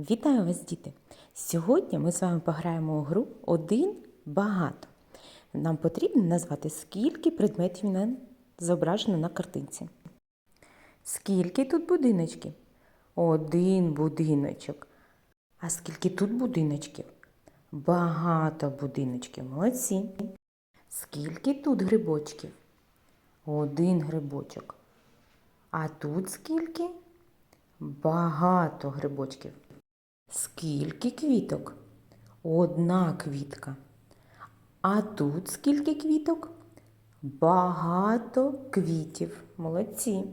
Вітаю вас, діти! Сьогодні ми з вами пограємо у гру один багато. Нам потрібно назвати, скільки предметів на- зображено на картинці. Скільки тут будиночків? Один будиночок. А скільки тут будиночків? Багато будиночків. Молодці. Скільки тут грибочків? Один грибочок. А тут скільки? Багато грибочків. Скільки квіток? Одна квітка. А тут скільки квіток? Багато квітів. Молодці.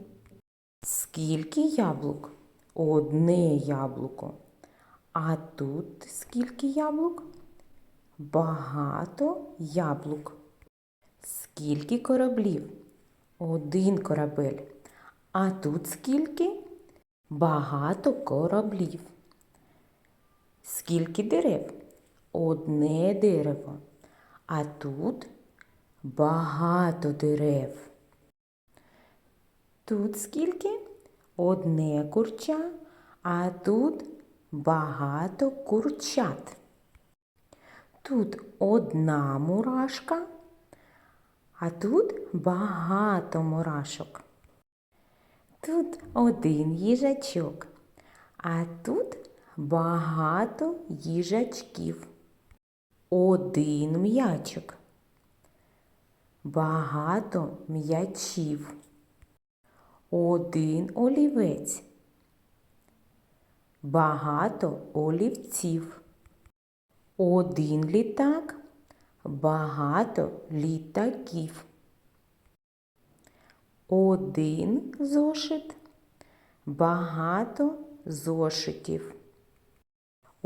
Скільки яблук? Одне яблуко. А тут скільки яблук? Багато яблук. Скільки кораблів? Один корабель. А тут скільки? Багато кораблів. Скільки дерев? Одне дерево. А тут багато дерев. Тут скільки? Одне курча, а тут багато курчат. Тут одна мурашка, а тут багато мурашок. Тут один їжачок, а тут багато їжачків. Один м'ячик. Багато м'ячів. Один олівець. Багато олівців. Один літак. Багато літаків. Один зошит. Багато зошитів.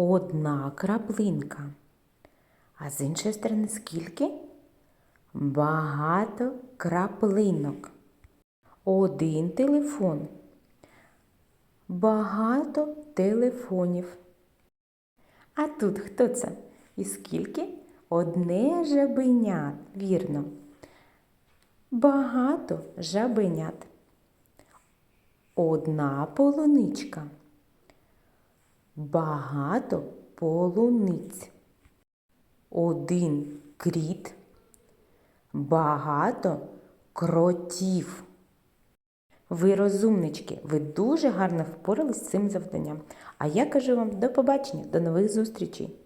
Одна краплинка. А з іншої сторони скільки? Багато краплинок. Один телефон. Багато телефонів. А тут хто це? І скільки? Одне жабенят. Вірно. Багато жабенят. Одна полуничка. Багато полуниць. Один кріт. Багато кротів. Ви розумнички, ви дуже гарно впорались з цим завданням. А я кажу вам до побачення, до нових зустрічей!